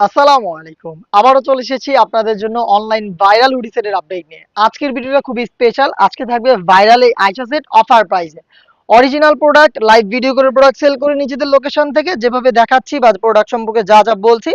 আসসালামু আলাইকুম। আবারও চলে এসেছি আপনাদের জন্য অনলাইন ভাইরাল হুডি সেটের আপডেট নিয়ে। আজকের ভিডিওটা খুবই স্পেশাল আজকে থাকবে ভাইরাল এই আইসা সেট অফার প্রাইসে অরিজিনাল প্রোডাক্ট লাইভ ভিডিও করে প্রোডাক্ট সেল করে নিজেদের লোকেশন থেকে যেভাবে দেখাচ্ছি বা প্রোডাক্ট সম্পর্কে যা যা বলছি,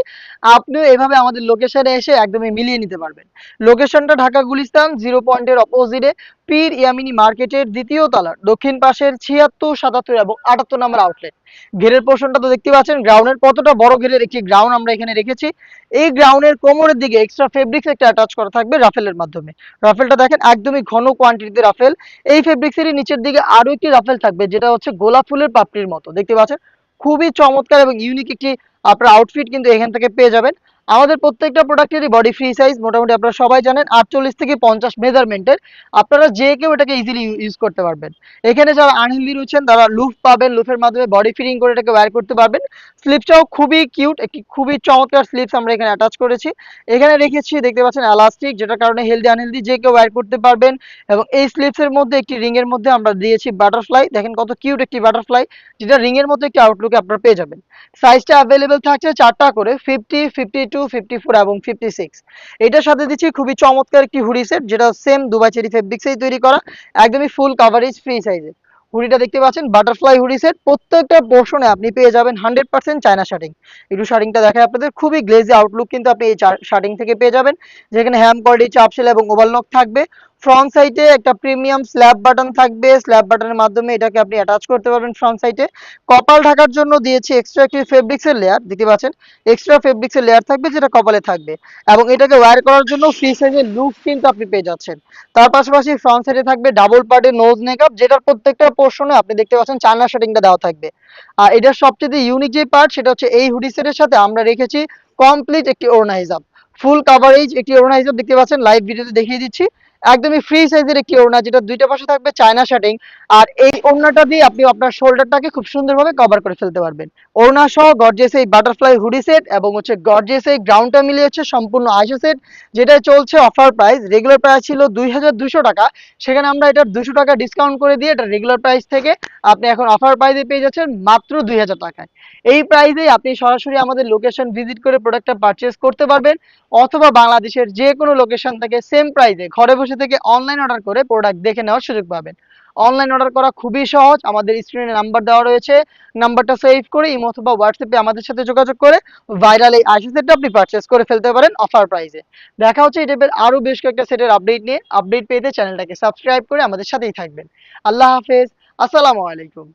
আপনিও এভাবে আমাদের লোকেশনে এসে একদমই মিলিয়ে নিতে পারবেন। লোকেশনটা ঢাকা গুলিস্তান জিরো পয়েন্টের অপোজিটে পীর ইয়ামিনী মার্কেটের দ্বিতীয় তলার দক্ষিণ পাশের ছিয়াত্তর, সাতাত্তর এবং আটাত্তর নম্বর আউটলেট ঘেরের পোর্শনটা তো দেখতে পাচ্ছেন, গ্রাউন্ডের কতটা বড় ঘেরের একটি গ্রাউন্ড আমরা এখানে রেখেছি। এই গ্রাউন্ডের কোমরের দিকে এক্সট্রা ফেব্রিক্স একটা অ্যাটাচ করা থাকবে রাফেলের মাধ্যমে। রাফেলটা দেখেন একদমই ঘন কোয়ান্টিটিতে রাফেল। এই ফেব্রিক্সেরই নিচের দিকে আরও একটি রাফেল থাকবে, যেটা হচ্ছে গোলাপ ফুলের পাপড়ির মতো। দেখতে পাচ্ছেন? খুবই চমৎকার এবং ইউনিক একটি আপনার আউটফিট কিন্তু এখান থেকে পেয়ে যাবেন। আমাদের প্রত্যেকটা প্রোডাক্টেরই বডি ফ্রি সাইজ মোটামুটি আপনারা সবাই জানেন, আটচল্লিশ থেকে পঞ্চাশ মেজারমেন্টের আপনারা যে কেউ এটাকে ইজিলি ইউজ করতে পারবেন। এখানে যারা আনহেলদি রয়েছেন, তারা লুফ পাবেন লুফের মাধ্যমে বডি ফিটিং করে এটাকে ওয়্যার করতে পারবেন। স্লিপসটাও খুবই কিউট একটি খুবই চমৎকার স্লিপস আমরা এখানে অ্যাটাচ করেছি। এখানে রেখেছি, দেখতে পাচ্ছেন এলাস্টিক যেটার কারণে হেলদি আনহেলদি যে কেউ ওয়্যার করতে পারবেন। এবং এই স্লিপসের মধ্যে একটি রিং এর মধ্যে আমরা দিয়েছি বাটারফ্লাই দেখেন কত কিউট একটি বাটারফ্লাই যেটা রিং এর মধ্যে একটি আউটলুকে আপনারা পেয়ে যাবেন। সাইজটা অ্যাভেলেবেল থাকছে চারটা করে fifty fifty two fifty four এবং ফিফটি সিক্স এটার সাথে দিচ্ছি খুবই চমৎকার একটি হুডি সেট যেটা সেম দুবাই চেরি ফেব্রিক্সেই তৈরি করা, একদমই ফুল কাভারেজ ফ্রি সাইজের হুডিটা দেখতে পাচ্ছেন বাটারফ্লাই হুডি সেট প্রত্যেকটা পোর্শনে আপনি পেয়ে যাবেন হান্ড্রেড পার্সেন্ট চায়না শার্টিং একটু শার্টিংটা দেখায় আপনাদের, খুবই গ্লেজি আউটলুক কিন্তু আপনি এই শার্টিং থেকে পেয়ে যাবেন। যেখানে হ্যাম কোয়ালিটি চাপশেল এবং ওভারলক থাকবে। ফ্রন্ট সাইডে একটা প্রিমিয়াম স্ল্যাব বাটন থাকবে। স্ল্যাব বাটনের মাধ্যমে এটাকে আপনি অ্যাটাচ করতে পারবেন ফ্রন্ট সাইডে কপাল ঢাকার জন্য দিয়েছি এক্সট্রা একটি ফেব্রিক্সের লেয়ার দেখতে পাচ্ছেন? এক্সট্রা ফেব্রিক্সের লেয়ার থাকবে যেটা কপালে থাকবে। এবং এটাকে ওয়্যার করার জন্য ফ্রি সাইজের লুক কিন্তু আপনি পেয়ে যাচ্ছেন। তার পাশাপাশি ফ্রন্ট সাইডে থাকবে ডাবল পার্টের নোজ মেকআপ যেটার প্রত্যেকটা পোর্শনে আপনি দেখতে পাচ্ছেন চায়না শার্টিংটা দেওয়া থাকবে। আর এটার সবচেয়ে ইউনিক যে পার্ট সেটা হচ্ছে এই হুডি সেটের সাথে আমরা রেখেছি কমপ্লিট একটি ওড়না হিসাব ফুল কাভারেজ একটি ওড়না হিসাব দেখতে পাচ্ছেন? লাইভ ভিডিওতে দেখিয়ে দিচ্ছি। একদমই ফ্রি সাইজের একটি ওড়না যেটা দুইটা পাশে থাকবে চায়না শার্টিং আর এই ওড়নাটা দিয়ে আপনি আপনার শোল্ডারটাকে খুব সুন্দরভাবে কভার করে ফেলতে পারবেন। ওড়না সহ গর্জেস এই বাটারফ্লাই হুডি সেট এবং হচ্ছে গর্জেস এই গ্রাউন্ডটা মিলিয়ে হচ্ছে সম্পূর্ণ আইসো সেট যেটা চলছে অফার প্রাইস রেগুলার প্রাইস ছিল দুই টাকা। সেখানে আমরা এটা দুশো টাকা ডিসকাউন্ট করে দিয়ে এটা রেগুলার প্রাইস থেকে আপনি এখন অফার প্রাইসে পেয়ে যাচ্ছেন মাত্র দুই হাজার টাকায়। এই প্রাইসেই আপনি সরাসরি আমাদের লোকেশন ভিজিট করে প্রোডাক্টটা পারচেস করতে পারবেন। অথবা বাংলাদেশের যে কোনো লোকেশন থেকে সেম প্রাইসে ঘরে বসে থেকে অনলাইন অর্ডার করে প্রোডাক্ট দেখে নেওয়ার সুযোগ পাবেন। অনলাইন অর্ডার করা খুবই সহজ, আমাদের স্ক্রিনে নাম্বার দেওয়া রয়েছে। নাম্বারটা সেভ করে ইমো অথবা হোয়াটসঅ্যাপে আমাদের সাথে যোগাযোগ করে ভাইরাল এই আইসি সেটটা আপনি পারচেস করে ফেলতে পারেন অফার প্রাইসে দেখা হচ্ছে এই টাইপের আরও বেশ কয়েকটা সেটের আপডেট নিয়ে। আপডেট পেতে চ্যানেলটাকে সাবস্ক্রাইব করে আমাদের সাথেই থাকবেন। আল্লাহ হাফেজ। আসসালামু আলাইকুম।